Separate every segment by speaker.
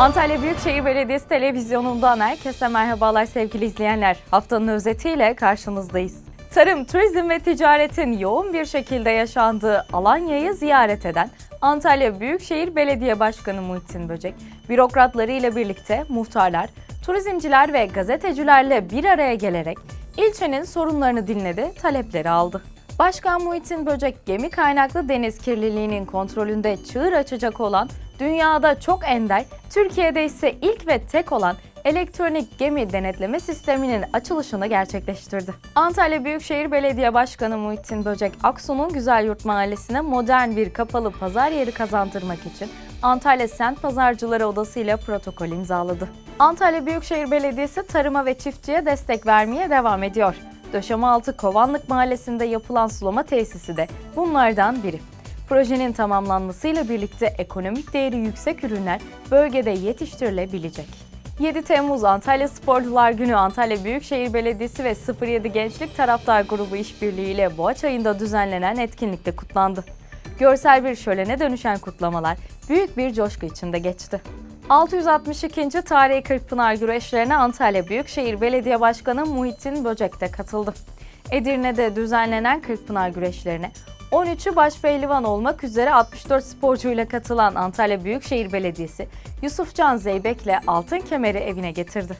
Speaker 1: Antalya Büyükşehir Belediyesi televizyonundan herkese merhabalar sevgili izleyenler. Haftanın özetiyle karşınızdayız. Tarım, turizm ve ticaretin yoğun bir şekilde yaşandığı Alanya'yı ziyaret eden Antalya Büyükşehir Belediye Başkanı Muhittin Böcek, bürokratları ile birlikte muhtarlar, turizmciler ve gazetecilerle bir araya gelerek ilçenin sorunlarını dinledi, talepleri aldı. Başkan Muhittin Böcek gemi kaynaklı deniz kirliliğinin kontrolünde çığır açacak olan, dünyada çok ender, Türkiye'de ise ilk ve tek olan elektronik gemi denetleme sisteminin açılışını gerçekleştirdi. Antalya Büyükşehir Belediye Başkanı Muhittin Böcek, Aksu'nun Güzelyurt Mahallesi'ne modern bir kapalı pazar yeri kazandırmak için Antalya Sent Pazarcıları Odası ile protokol imzaladı. Antalya Büyükşehir Belediyesi tarıma ve çiftçiye destek vermeye devam ediyor. Döşemealtı Kovanlık Mahallesi'nde yapılan sulama tesisi de bunlardan biri. Projenin tamamlanmasıyla birlikte ekonomik değeri yüksek ürünler bölgede yetiştirilebilecek. 7 Temmuz Antalya Sporcular Günü Antalya Büyükşehir Belediyesi ve 07 Gençlik Taraftar Grubu işbirliğiyle Boğaç ayında düzenlenen etkinlikte kutlandı. Görsel bir şölene dönüşen kutlamalar büyük bir coşku içinde geçti. 662. Tarihi Kırkpınar güreşlerine Antalya Büyükşehir Belediye Başkanı Muhittin Böcek de katıldı. Edirne'de düzenlenen Kırkpınar güreşlerine 13'ü başpehlivan olmak üzere 64 sporcuyla katılan Antalya Büyükşehir Belediyesi Yusufcan Zeybek'le altın kemeri evine getirdi.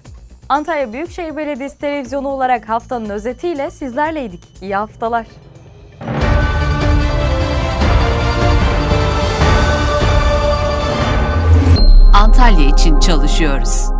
Speaker 1: Antalya Büyükşehir Belediyesi televizyonu olarak haftanın özetiyle sizlerleydik. İyi haftalar.
Speaker 2: Antalya için çalışıyoruz.